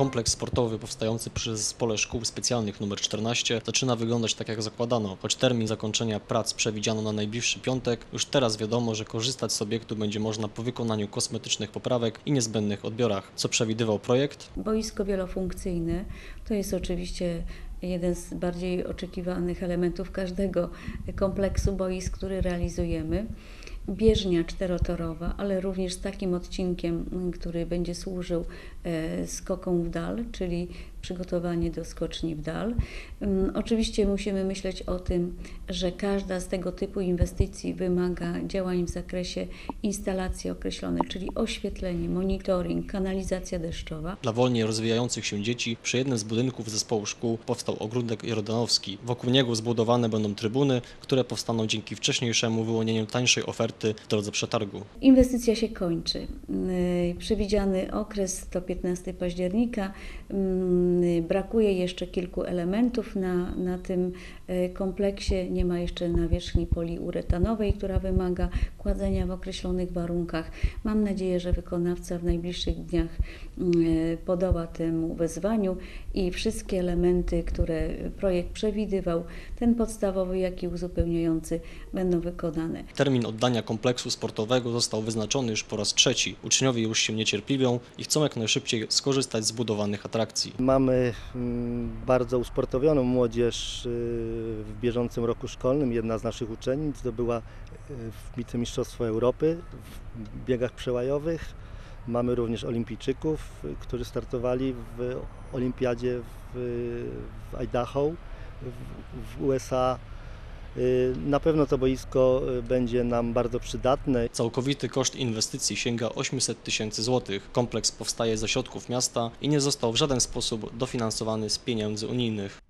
Kompleks sportowy powstający przy Zespole Szkół Specjalnych nr 14 zaczyna wyglądać tak jak zakładano. Choć termin zakończenia prac przewidziano na najbliższy piątek, już teraz wiadomo, że korzystać z obiektu będzie można po wykonaniu kosmetycznych poprawek i niezbędnych odbiorach. Co przewidywał projekt? Boisko wielofunkcyjne to jest oczywiście jeden z bardziej oczekiwanych elementów każdego kompleksu boisk, który realizujemy. Bieżnia czterotorowa, ale również z takim odcinkiem, który będzie służył e, skokom w dal, czyli przygotowanie do skoczni w dal. Ym, Oczywiście musimy myśleć o tym, że każda z tego typu inwestycji wymaga działań w zakresie instalacji określonej, czyli oświetlenie, monitoring, kanalizacja deszczowa. Dla wolniej rozwijających się dzieci przy jednym z budynków zespołu szkół powstał ogródek jordanowski. Wokół niego zbudowane będą trybuny, które powstaną dzięki wcześniejszemu wyłonieniu tańszej oferty w drodze przetargu. Inwestycja się kończy. Yy, Przewidziany okres to 15 października. Yy, Brakuje jeszcze kilku elementów na, na tym yy, kompleksie. Nie ma jeszcze nawierzchni poliuretanowej, która wymaga kładzenia w określonych warunkach. Mam nadzieję, że wykonawca w najbliższych dniach yy, podoła temu wezwaniu i wszystkie elementy, które projekt przewidywał, ten podstawowy, jak i uzupełniający, będą wykonane. Termin oddania kompleksu sportowego został wyznaczony już po raz trzeci. Uczniowie już się niecierpliwią i chcą jak najszybciej skorzystać z budowanych atrakcji. Mamy mm, bardzo usportowioną młodzież y, w bieżącym roku szkolnym. Jedna z naszych uczennic zdobyła y, wicemistrzostwo Europy w biegach przełajowych. Mamy również olimpijczyków, którzy startowali w olimpiadzie w, Idaho w USA. Y, Na pewno to boisko y, będzie nam bardzo przydatne. Całkowity koszt inwestycji sięga 800 tysięcy złotych. Kompleks powstaje ze środków miasta i nie został w żaden sposób dofinansowany z pieniędzy unijnych.